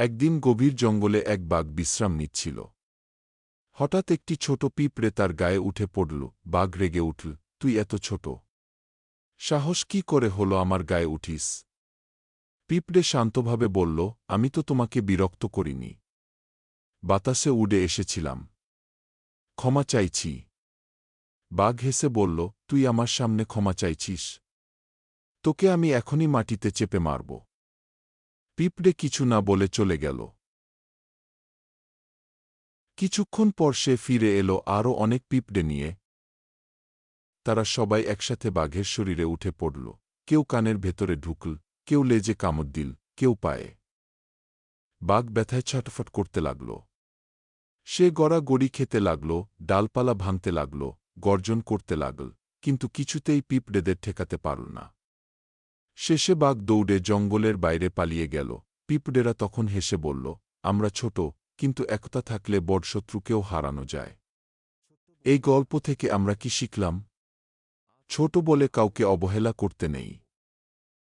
একদিন গভীর জঙ্গলে এক বাঘ বিশ্রাম নিচ্ছিল। হঠাৎ একটি ছোট পিঁপড়ে তার গায়ে উঠে পড়ল, বাঘ রেগে উঠল, তুই এত ছোট। সাহস কি করে হলো আমার গায়ে উঠিস? পিঁপড়ে শান্তভাবে বলল, আমি তো তোমাকে বিরক্ত করিনি। বাতাসে উড়ে এসেছিলাম। ক্ষমা চাইছি। বাঘ হেসে বলল, তুই আমার সামনে ক্ষমা চাইছিস। তোকে আমি এখনই মাটিতে চেপে মারব। পিঁপড়ে কিছু না বলে চলে গেল। কিছুক্ষণ পর সে ফিরে এলো আরও অনেক পিঁপড়ে নিয়ে। তারা সবাই একসাথে বাঘের শরীরে উঠে পড়ল। কেউ কানের ভেতরে ঢুকল, কেউ লেজে কামড় দিল, কেউ পায়ে। বাঘ ব্যথায় ছটফট করতে লাগল। সে গড়া গড়ি খেতে লাগল, ডালপালা ভাঙতে লাগল, গর্জন করতে লাগল, কিন্তু কিছুতেই পিঁপড়েদের ঠেকাতে পারল না। শেষে বাঘ দৌড়ে জঙ্গলের বাইরে পালিয়ে গেল। পিঁপড়েরা তখন হেসে বলল, আমরা ছোট, কিন্তু একতা থাকলে বড় শত্রুকেও হারানো যায়। এই গল্প থেকে আমরা কি শিখলাম? ছোট বলে কাউকে অবহেলা করতে নেই।